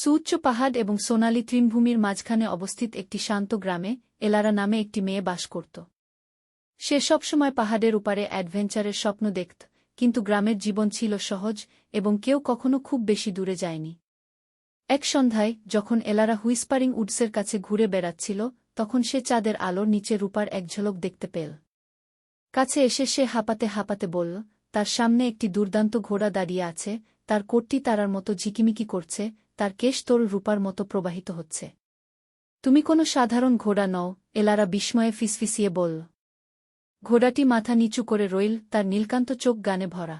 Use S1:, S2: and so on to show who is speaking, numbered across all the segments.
S1: সুউচ্চ পাহাড় এবং সোনালী তৃণভূমির মাঝখানে অবস্থিত একটি শান্ত গ্রামে এলারা নামে একটি মেয়ে বাস করত। সে সবসময় পাহাড়ের উপারে অ্যাডভেঞ্চারের স্বপ্ন দেখত, কিন্তু গ্রামের জীবন ছিল সহজ এবং কেউ কখনো খুব বেশি দূরে যায়নি। এক সন্ধ্যায়, যখন এলারা হুইস্পারিং উডসের কাছে ঘুরে বেড়াচ্ছিল, তখন সে চাঁদের আলোর নিচে রূপার এক ঝলক দেখতে পেল। কাছে এসে সে হাঁপাতে হাঁপাতে বলল, তার সামনে একটি দুর্দান্ত ঘোড়া দাঁড়িয়ে আছে তার কোটটি তারার মতো ঝিকিমিকি করছে তার কেশ তোর রূপার মতো প্রবাহিত হচ্ছে। তুমি কোনো সাধারণ ঘোড়া নও এলারা বিস্ময়ে ফিসফিসিয়ে বলল। ঘোড়াটি মাথা নিচু করে রইল তার নীলকান্ত চোখ গানে ভরা।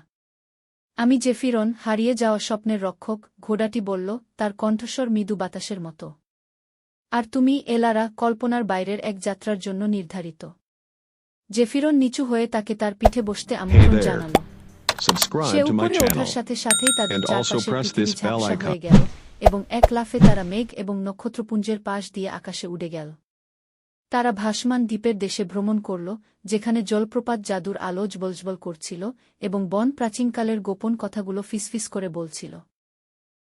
S1: আমি জেফিরন হারিয়ে যাওয়া স্বপ্নের রক্ষক ঘোড়াটি বলল তার কণ্ঠস্বর মৃদু বাতাসের মতো। আর তুমি এলারা কল্পনার বাইরের এক যাত্রার জন্য নির্ধারিত। জেফিরন নিচু হয়ে তাকে তার পিঠে বসতে আমন্ত্রণ
S2: there.
S1: জানাল সে
S2: Subscribe to my
S1: উপরে
S2: channel
S1: ওঠার সাথে সাথেই তাদের
S2: and also press
S1: পৃথিবী
S2: this bell
S1: ঝাপসা
S2: icon.
S1: হয়ে গেল এবং এক লাফে তারা মেঘ এবং নক্ষত্রপুঞ্জের পাশ দিয়ে আকাশে উড়ে গেল। তারা ভাসমান দ্বীপের দেশে ভ্রমণ করল যেখানে জলপ্রপাত জাদুর আলো জবলজবল করছিল এবং বন প্রাচীনকালের গোপন কথাগুলো ফিসফিস করে বলছিল।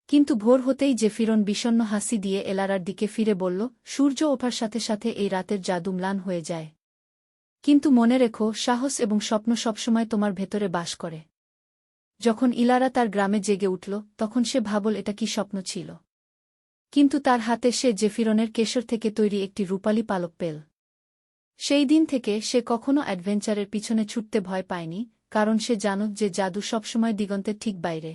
S1: কিন্তু ভোর হতেই যে জেফিরন বিষণ্ণ হাসি দিয়ে এলারার দিকে ফিরে বলল সূর্য ওঠার সাথে সাথে এই রাতের জাদু ম্লান হয়ে যায়। কিন্তু মনে রেখো সাহস এবং স্বপ্ন সবসময় তোমার ভেতরে বাস করে। যখন ইলারা তার গ্রামে জেগে উঠল, তখন সে ভাবল এটা কি স্বপ্ন ছিল। কিন্তু তার হাতে সে জেফিরনের কেশর থেকে তৈরি একটি রূপালী পালক পেল। সেই দিন থেকে সে কখনো অ্যাডভেঞ্চারের পিছনে ছুটতে ভয় পায়নি, কারণ সে জানত যে জাদু সবসময় দিগন্তের ঠিক বাইরে।